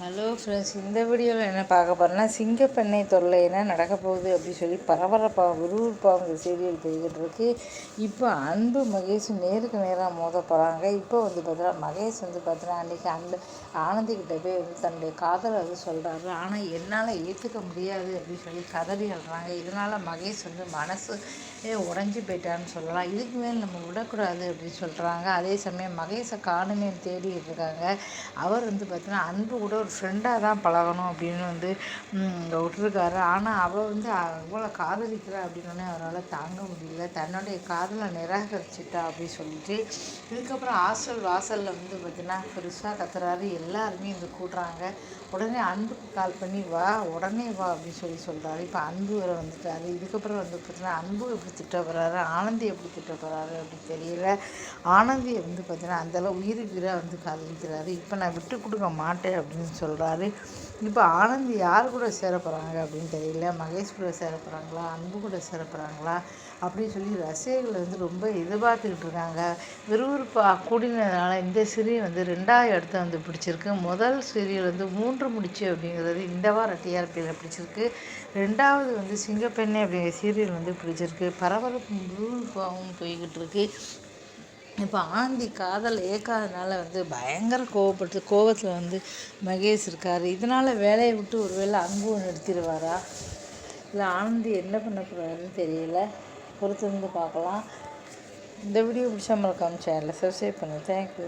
Hello friends இந்த வீடியோவில் என்ன பார்க்க போகிறேன்னா சிங்கப்பெண்ணை தொல்லை என்ன நடக்க போகுது அப்படின்னு சொல்லி பரபரப்பாக விறுவிறுப்பாக இந்த சீரியல் போய்கிட்டு இருக்கு. இப்போ அன்பு மகேஷ் நேருக்கு நேராக மோத போகிறாங்க இப்போ வந்து பார்த்தீங்கன்னா மகேஷ் வந்து பார்த்தீங்கன்னா அன்றைக்கி அன்பு ஆனந்திக்கிட்ட போய் வந்து தன்னுடைய காதலை வந்து சொல்கிறாரு ஆனால் என்னால் ஏற்றுக்க முடியாது அப்படின்னு சொல்லி கதறி அழுறாங்க இதனால் மகேஷ் வந்து மனசு உடஞ்சி போயிட்டான்னு சொல்லலாம். இதுக்கு மேல் நம்ம விடக்கூடாது அப்படின்னு சொல்கிறாங்க அதே சமயம் மகேஷை காணுமே தேடிட்டு இருக்காங்க. அவர் வந்து பார்த்தீங்கன்னா அன்பு கூட ஒரு ஃப்ரெண்டாக தான் பழகணும் அப்படின்னு வந்து இங்கே விட்டுருக்காரு. ஆனால் அவள் வந்து அவ்வளோ காதலிக்கிறா அப்படின்னு அவரால் தாங்க முடியல. தன்னுடைய காதலை நிராகரிச்சிட்டா அப்படின்னு சொல்லிட்டு இதுக்கப்புறம் ஹாஸ்டல் வாசலில் வந்து பார்த்திங்கன்னா பெருசாக கத்துறாரு. எல்லாருமே இங்கே கூடுறாங்க உடனே அன்புக்கு கால் பண்ணி வா உடனே வா அப்படின்னு சொல்லி சொல்கிறாரு இப்போ அன்பு வர வந்துட்டாரு. இதுக்கப்புறம் வந்து பார்த்தீங்கன்னா அன்பு எப்படி திட்ட போகிறாரு ஆனந்தி எப்படி திட்ட போகிறாரு அப்படின்னு தெரியல. ஆனந்தியை வந்து பார்த்தீங்கன்னா அந்தளவு உயிருக்கு வந்து காதலிக்கிறாரு. இப்போ நான் விட்டு கொடுக்க மாட்டேன் அப்படின்னு சொல்கிறாரு இப்போ ஆனந்த் யார் கூட சேர போகிறாங்க அப்படின்னு தெரியல. மகேஷ் கூட சேர போகிறாங்களா அன்பு கூட சேர போகிறாங்களா அப்படின்னு சொல்லி ரசிகர்கள் வந்து ரொம்ப எதிர்பார்த்துக்கிட்டு இருக்காங்க. விறுவிறுப்பாக கூடினதுனால இந்த சீரியல் வந்து ரெண்டாவது இடத்த வந்து பிடிச்சிருக்கு. முதல் சீரியல் வந்து மூன்று முடிச்சு அப்படிங்கிறது இந்த வாரம் டிஆர்பியில் பிடிச்சிருக்கு. ரெண்டாவது வந்து சிங்கப்பெண்ணே அப்படிங்கிற சீரியல் வந்து பிடிச்சிருக்கு. பரபரப்பு விறுவிறுப்பாகவும் போய்கிட்டு இருக்கு. இப்போ ஆந்தி காதல் ஏற்காதனால வந்து பயங்கர கோவப்பட்டு கோவத்தில் வந்து மகேஷ் இருக்கார். இதனால் வேலையை விட்டு ஒரு வேளை அன்பும் நிறுத்திடுவாரா இல்லை ஆனந்தி என்ன பண்ண போகிறாருன்னு தெரியல. பொறுத்து வந்து பார்க்கலாம். இந்த வீடியோ பிடிச்சா மறக்காமல் சேனலில் சப்ஸ்கிரைப் பண்ணுங்கள் தேங்க்யூ